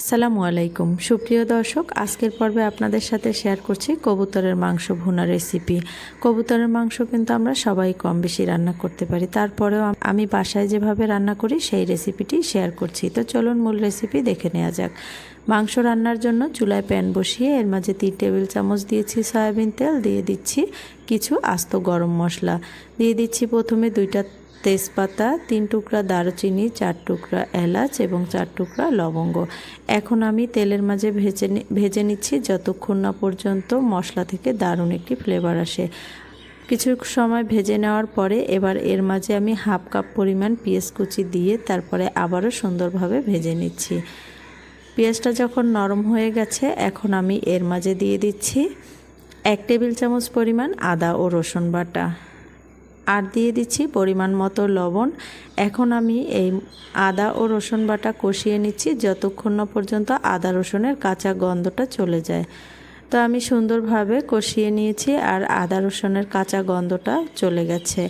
আসসালামু আলাইকুম। সুপ্রিয় দর্শক, আজকের পর্বে আপনাদের সাথে শেয়ার করছি কবুতরের মাংস ভুনা রেসিপি কবুতরের মাংস কিন্তু আমরা সবাই কম বেশি রান্না করতে পারি। তারপরেও আমি বাসায় যেভাবে রান্না করি, সেই রেসিপিটি শেয়ার করছি। তো চলুন মূল রেসিপি দেখে নেওয়া যাক। মাংস রান্নার জন্য চুলায় প্যান বসিয়ে এর মাঝে তিন টেবিল চামচ দিয়েছি সয়াবিন তেল, দিয়ে দিচ্ছি কিছু আস্ত গরম মশলা। দিয়ে দিচ্ছি প্রথমে দুইটা তেজপাতা, তিন টুকরা দারুচিনি, চার টুকরা এলাচ এবং চার টুকরা লবঙ্গ। এখন আমি তেলের মাঝে ভেজে ভেজে নিচ্ছি যতক্ষণ না পর্যন্ত মশলা থেকে দারুণ একটি ফ্লেভার আসে। কিছু সময় ভেজে নেওয়ার পরে এবার এর মাঝে আমি হাফ কাপ পরিমাণ পেঁয়াজ কুচি দিয়ে তারপরে আবারও সুন্দরভাবে ভেজে নিচ্ছি। পেঁয়াজটা যখন নরম হয়ে গেছে, এখন আমি এর মাঝে দিয়ে দিচ্ছি এক টেবিল চামচ পরিমাণ আদা ও রসুন বাটা। আর দিয়ে দিচ্ছি পরিমাণ মতো লবণ। এখন আমি এই আদা ও রসুন বাটা কষিয়ে নিচ্ছি যতক্ষণ না পর্যন্ত আদা রসুনের কাঁচা গন্ধটা চলে যায়। তো আমি সুন্দরভাবে কষিয়ে নিয়েছি আর আদা রসুনের কাঁচা গন্ধটা চলে গেছে।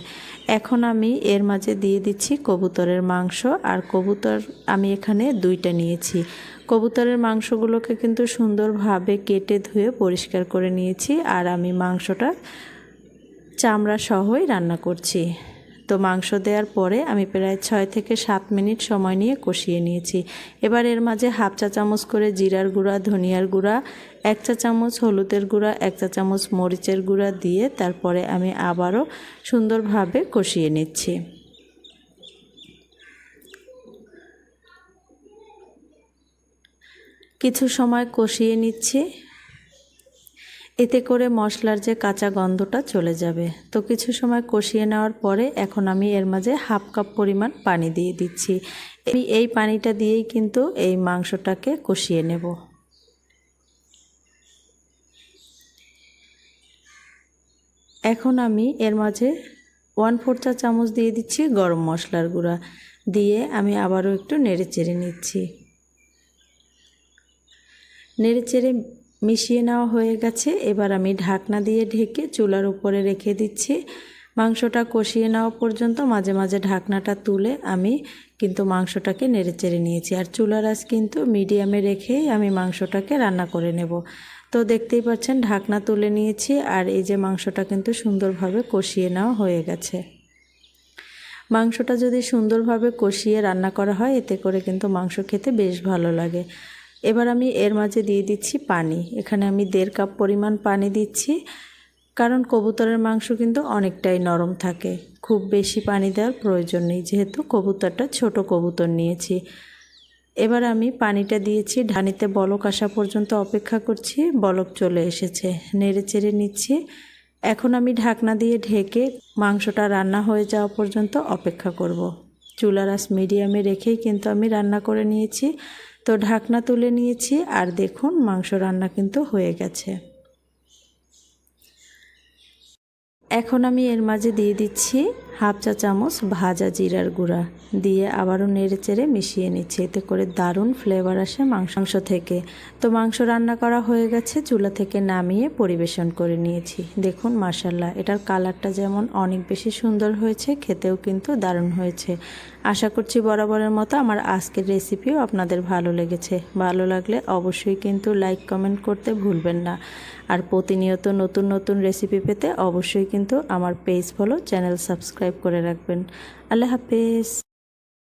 এখন আমি এর মাঝে দিয়ে দিচ্ছি কবুতরের মাংস আর কবুতর আমি এখানে দুইটা নিয়েছি। কবুতরের মাংসগুলোকে কিন্তু সুন্দরভাবে কেটে ধুয়ে পরিষ্কার করে নিয়েছি আর আমি মাংসটা চামড়া সহই রান্না করছি। তো মাংস দেওয়ার পরে আমি প্রায় ছয় থেকে সাত মিনিট সময় নিয়ে কষিয়ে নিয়েছি। এবার এর মাঝে হাফ চা চামচ করে জিরার গুঁড়া, ধনিয়ার গুঁড়া, এক চা চামচ হলুদের গুঁড়া, এক চা চামচ মরিচের গুঁড়া দিয়ে তারপরে আমি আবারও সুন্দরভাবে কষিয়ে নিচ্ছি। কিছু সময় কষিয়ে নিচ্ছি। এতে করে মশলার যে কাঁচা গন্ধটা চলে যাবে। তো কিছু সময় কষিয়ে নেওয়ার পরে এখন আমি এর মাঝে হাফ কাপ পরিমাণ পানি দিয়ে দিচ্ছি। আমি এই পানিটা দিয়েই কিন্তু এই মাংসটাকে কষিয়ে নেব। এখন আমি এর মাঝে ওয়ান ফোর চা চামচ দিয়ে দিচ্ছি গরম মশলার গুঁড়া। দিয়ে আমি আবারও একটু নেড়ে চেড়ে নিচ্ছি। নেড়ে চেড়ে মিশিয়ে নেওয়া হয়ে গেছে। এবার আমি ঢাকনা দিয়ে ঢেকে চুলার উপরে রেখে দিচ্ছি। মাংসটা কষিয়ে নেওয়া পর্যন্ত মাঝে মাঝে ঢাকনাটা তুলে আমি কিন্তু মাংসটাকে নেড়ে চেড়ে নিয়েছি। আর চুলার আঁচ কিন্তু মিডিয়ামে রেখেই আমি মাংসটাকে রান্না করে নেব। তো দেখতেই পাচ্ছেন, ঢাকনা তুলে নিয়েছি আর এই যে মাংসটা কিন্তু সুন্দরভাবে কষিয়ে নেওয়া হয়ে গেছে। মাংসটা যদি সুন্দরভাবে কষিয়ে রান্না করা হয়, এতে করে কিন্তু মাংস খেতে বেশ ভালো লাগে। এবার আমি এর মাঝে দিয়ে দিচ্ছি পানি। এখানে আমি দেড় কাপ পরিমাণ পানি দিচ্ছি, কারণ কবুতরের মাংস কিন্তু অনেকটাই নরম থাকে। খুব বেশি পানি দেওয়ার প্রয়োজন নেই, যেহেতু কবুতরটা ছোট কবুতর নিয়েছি। এবার আমি পানিটা দিয়েছি, ঢানিতে বলক আসা পর্যন্ত অপেক্ষা করছি, বলক চলে এসেছে, নেড়ে চেড়ে নিচ্ছি। এখন আমি ঢাকনা দিয়ে ঢেকে মাংসটা রান্না হয়ে যাওয়া পর্যন্ত অপেক্ষা করব। চুলার আঁচ মিডিয়ামে রেখেই কিন্তু আমি রান্না করে নিয়েছি। তো ঢাকনা তুলে নিয়েছি আর দেখুন মাংস রান্না কিন্তু হয়ে গেছে। এখন আমি এর মাঝে দিয়ে দিচ্ছি হাফ চা চামচ ভাজা জিরার গুঁড়া। দিয়ে আবারও নেড়ে চেড়ে মিশিয়ে নিচ্ছি। এতে করে দারুণ ফ্লেভার আসে মাংস থেকে। তো মাংস রান্না করা হয়ে গেছে, চুলা থেকে নামিয়ে পরিবেশন করে নিয়েছি। দেখুন মাসাল্লাহ এটার কালারটা যেমন অনেক বেশি সুন্দর হয়েছে, খেতেও কিন্তু দারুণ হয়েছে। আশা করছি বরাবরের মতো আমার আজকের রেসিপিও আপনাদের ভালো লেগেছে। ভালো লাগলে অবশ্যই কিন্তু লাইক কমেন্ট করতে ভুলবেন না। আর প্রতিনিয়ত নতুন নতুন রেসিপি পেতে অবশ্যই কিন্তু আমার পেজ ফলো চ্যানেল সাবস্ক্রাইব করে রাখবেন। আল্লাহ হাফেজ।